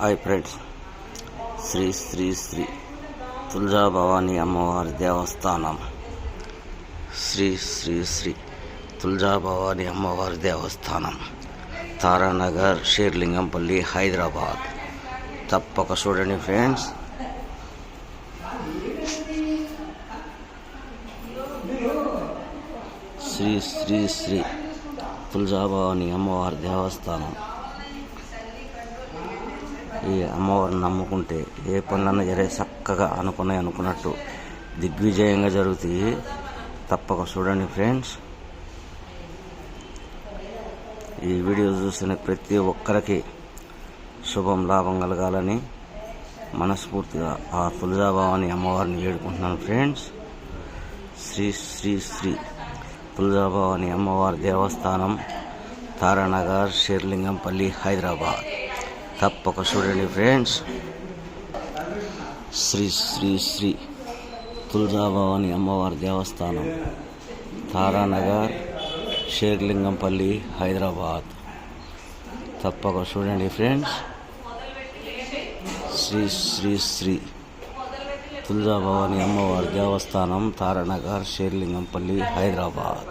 Hi friends. Shri Shri Shri Tuljabhavani అమ్మవారి దేవస్థానం. శ్రీ శ్రీ శ్రీ తులజాభవాని అమ్మవారి దేవస్థానం. తారానగర్ షేర్లింగంపల్లి హైదరాబాద్. తప్పక చూడండి ఫ్రెండ్స్. శ్రీ శ్రీ శ్రీ తులజాభవాని అమ్మవారి దేవస్థానం. ఈ అమ్మవారిని నమ్ముకుంటే ఏ పనులన్నా జరే చక్కగా అనుకున్నాయి అనుకున్నట్టు దిగ్విజయంగా జరుగుతాయి. తప్పక చూడండి ఫ్రెండ్స్. ఈ వీడియో చూసిన ప్రతి ఒక్కరికి శుభం లాభం కలగాలని మనస్ఫూర్తిగా ఆ తులజాభవాని అమ్మవారిని వేడుకుంటున్నాను ఫ్రెండ్స్. శ్రీ శ్రీ శ్రీ తులజాభవాని అమ్మవారి దేవస్థానం తారానగర్ షేర్లింగంపల్లి హైదరాబాద్. తప్పక చూడండి ఫ్రెండ్స్ శ్రీ శ్రీ శ్రీ తులజాభవాని అమ్మవారి దేవస్థానం తారానగర్ షేర్లింగంపల్లి హైదరాబాద్ తప్పక చూడండి ఫ్రెండ్స్ శ్రీ శ్రీ శ్రీ తులజాభవాని అమ్మవారి దేవస్థానం తారానగర్ షేర్లింగంపల్లి హైదరాబాద్